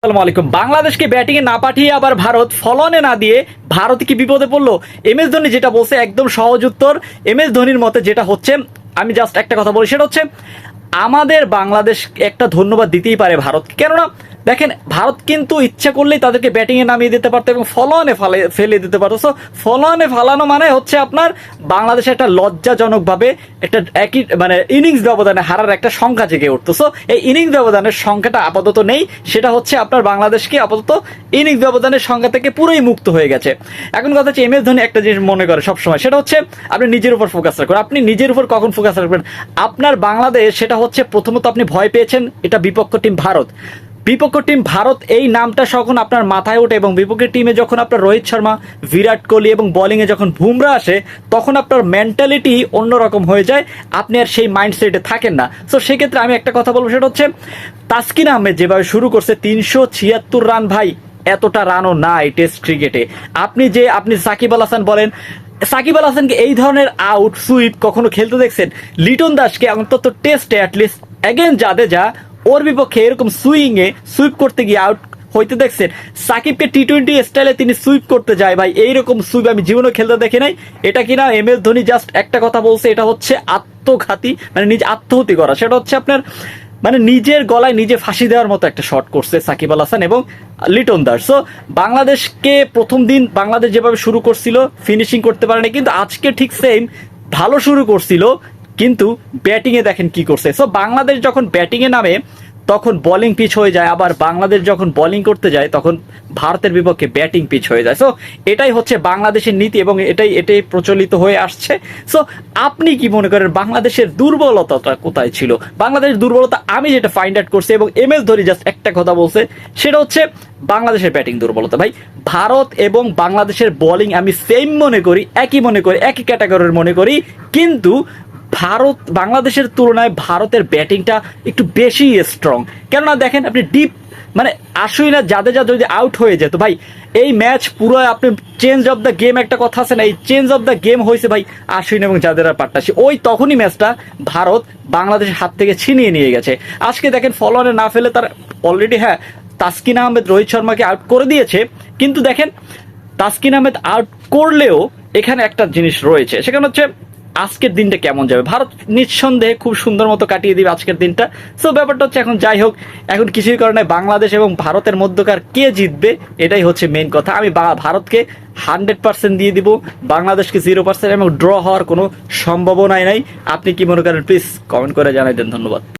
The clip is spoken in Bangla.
আসসালামু আলাইকুম। বাংলাদেশকে ব্যাটিং এ না পাঠিয়ে আবার ভারত ফলনে না দিয়ে ভারত কি বিপদে পড়ল? এম এস ধোনি যেটা বলছে একদম সহজ উত্তর। এম এস ধোনির মতে যেটা হচ্ছে, আমি জাস্ট একটা কথা বলি, সেটা হচ্ছে, আমাদের বাংলাদেশ একটা ধন্যবাদ দিতেই পারে ভারত কেননা দেখেন, ভারত কিন্তু ইচ্ছা করলেই তাদেরকে ব্যাটিং এ নামিয়ে দিতে পারতো এবং ফলোয়ানে ফালে ফেলে দিতে পারতো। সো ফলোয়ানে ফালানো মানে হচ্ছে আপনার বাংলাদেশে একটা লজ্জাজনকভাবে একটা একই মানে ইনিংস ব্যবধানে হারার একটা সংখ্যা জেগে উঠতো। সো এই ইনিংস ব্যবধানের সংখ্যাটা আপাতত নেই। সেটা হচ্ছে আপনার বাংলাদেশকে আপাতত ইনিংস ব্যবধানের সংখ্যা থেকে পুরোই মুক্ত হয়ে গেছে। এখন কথা হচ্ছে এম এস ধোনি একটা জিনিস মনে করে সবসময়। সেটা হচ্ছে, আপনি নিজের উপর ফোকাস রাখবেন। আপনি নিজের উপর কখন ফোকাস রাখবেন? আপনার বাংলাদেশ, সেটা হচ্ছে প্রথমত আপনি ভয় পেয়েছেন, এটা বিপক্ষ টিম ভারত। বিপক্ষ টিম ভারত এই নামটা যখন আপনার মাথায় ওঠে এবং বিপক্ষের টিমে যখন আপনার রোহিত শর্মা, বিরাট কোহলি এবং বোলিংয়ে যখন বুমরা আসে, তখন আপনার মেন্টালিটি অন্যরকম হয়ে যায়। আপনি আর সেই মাইন্ডসেটে থাকেন না। সো সেক্ষেত্রে আমি একটা কথা বলব, সেটা হচ্ছে তাসকিন আহমেদ যেভাবে শুরু করছে, তিনশো ছিয়াত্তর রান ভাই, এতটা রানও নাই টেস্ট ক্রিকেটে আপনি যে, আপনি সাকিব আল হাসান বলেন, সাকিব আল হাসানকে এই ধরনের আউট সুইপ কখনো খেলতে দেখছেন? লিটন দাসকে অন্তত টেস্টে অ্যাটলিস্ট অ্যাগেন যা ওর বিপক্ষে এরকম সুইং এ সুইপ করতে গিয়ে আউট হইতে দেখছেন। সাকিবকে টি টোয়েন্টি স্টাইলে তিনি সুইপ করতে যায়। ভাই, এইরকম সুইপ আমি জীবনে খেলতে দেখি নাই। এটা কিনা এম এস ধোনি জাস্ট একটা কথা বলছে, এটা হচ্ছে আত্মঘাতী মানে নিজে আত্মহতি করা। সেটা হচ্ছে আপনার মানে নিজের গলায় নিজে ফাঁসি দেওয়ার মতো একটা শট করছে সাকিব আল হাসান এবং লিটন দাস। সো বাংলাদেশকে প্রথম দিন বাংলাদেশ যেভাবে শুরু করছিল ফিনিশিং করতে পারেনি, কিন্তু আজকে ঠিক সেম ভালো শুরু করছিল কিন্তু ব্যাটিংয়ে দেখেন কি করছে। সো বাংলাদেশ যখন ব্যাটিংয়ে নামে, তখন বোলিং পিচ হয়ে যায়। আবার বাংলাদেশ যখন বোলিং করতে যায়, তখন ভারতের বিপক্ষে ব্যাটিং পিচ হয়ে যায়। সো এটাই হচ্ছে বাংলাদেশের নীতি এবং এটাই এটাই প্রচলিত হয়ে আসছে। সো আপনি কি মনে করেন, বাংলাদেশের দুর্বলতাটা কোথায় ছিল? বাংলাদেশের দুর্বলতা আমি যেটা ফাইন্ড আউট করছি এবং এম এস ধরি জাস্ট একটা কথা বলছে, সেটা হচ্ছে বাংলাদেশের ব্যাটিং দুর্বলতা। ভাই, ভারত এবং বাংলাদেশের বোলিং আমি সেম মনে করি, একই মনে করি, একই ক্যাটাগরির মনে করি। কিন্তু ভারত, বাংলাদেশের তুলনায় ভারতের ব্যাটিংটা একটু বেশি স্ট্রং কেননা দেখেন আপনি ডিপ মানে আসুই না, যাদের যা যদি আউট হয়ে যেত, ভাই, এই ম্যাচ পুরো আপনি চেঞ্জ অফ দ্য গেম একটা কথা আছে না, এই চেঞ্জ অফ দ্য গেম হয়েছে ভাই আশ্বিন এবং যাদের পাট্টাসি ওই তখনই ম্যাচটা ভারত, বাংলাদেশের হাত থেকে ছিনিয়ে নিয়ে গেছে। আজকে দেখেন ফলোয়ারে না ফেলে তার অলরেডি হ্যাঁ তাসকিন আহমেদ, রোহিত শর্মাকে আউট করে দিয়েছে। কিন্তু দেখেন, তাসকিন আহমেদ আউট করলেও এখানে একটা জিনিস রয়েছে, সেখানে হচ্ছে আজকের দিনটা কেমন যাবে? ভারত নিঃসন্দেহে খুব সুন্দর মতো কাটিয়ে দিবে আজকের দিনটা। সো ব্যাপারটা হচ্ছে এখন যাই হোক, এখন কিছুই কারণে বাংলাদেশ এবং ভারতের মধ্যকার কে জিতবে, এটাই হচ্ছে মেন কথা। আমি ভারতকে হান্ড্রেড পার্সেন্ট দিয়ে দিব, বাংলাদেশকে জিরো পার্সেন্ট, এবং ড্র হওয়ার কোনো সম্ভাবনাই নাই। আপনি কি মনে করেন প্লিজ কমেন্ট করে জানাই দেন। ধন্যবাদ।